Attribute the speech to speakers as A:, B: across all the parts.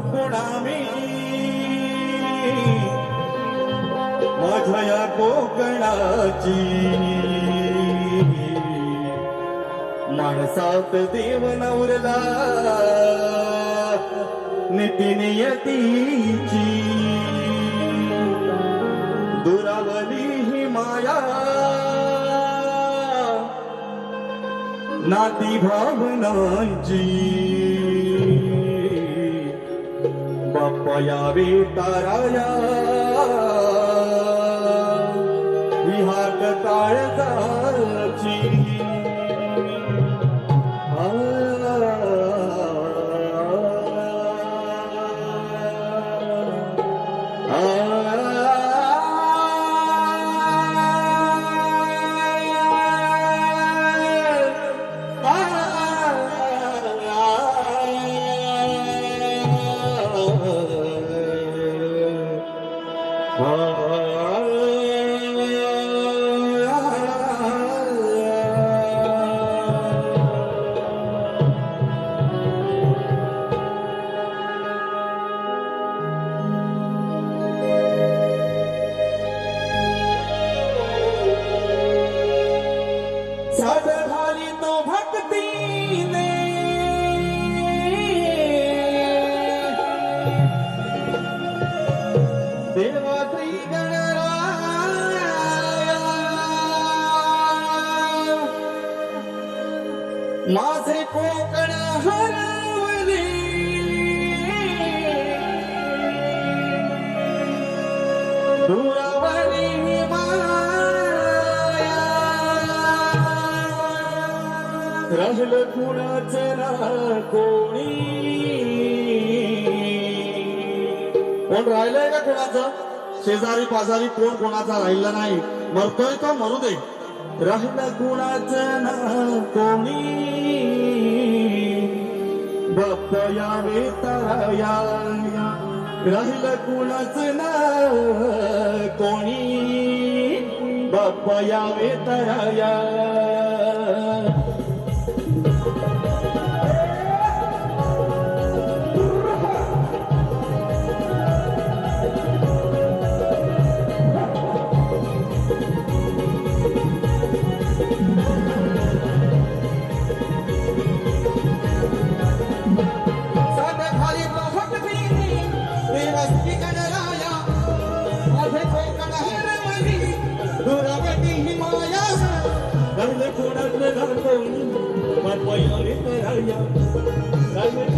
A: कोणामी माझ्या या कोकणाची. माणसात देव नवरला नितीनियतीची दुरावली ही माया. नाती भावनांची. बाप्पा यावे ताराया विहाट काळजाची माझे कोकण हरवले. दुरावली राहिलं कुणाचं ना कोणी. कोण राहिलंय का कोणाचं? शेजारी पाजारी कोण कोणाचा राहिला नाही. मरतोय तो मरू दे. राहिलं कुणाचं ना कोणी? बाप यावे तराया. राहिलं कुणाचं ना कोणी? बाप यावे तराया. Gracias.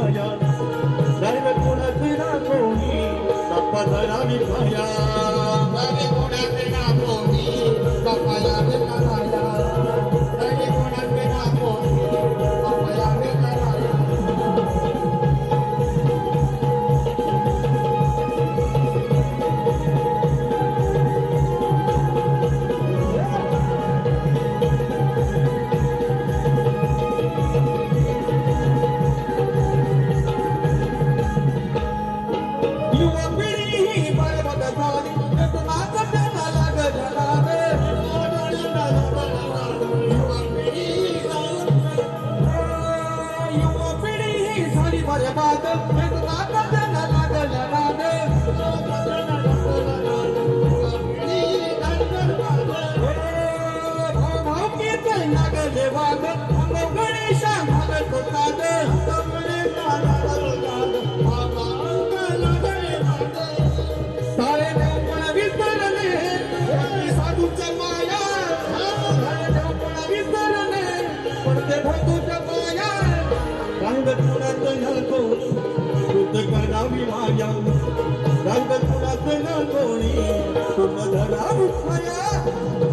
A: धरावी खाया गर्व कोणाला कोणी बाप्पा धरावी खाया पडते भक्तूच्या माया रांग कुणाच नको शुद्ध करावी माया रांग कुणाच नको सुमधरावी माया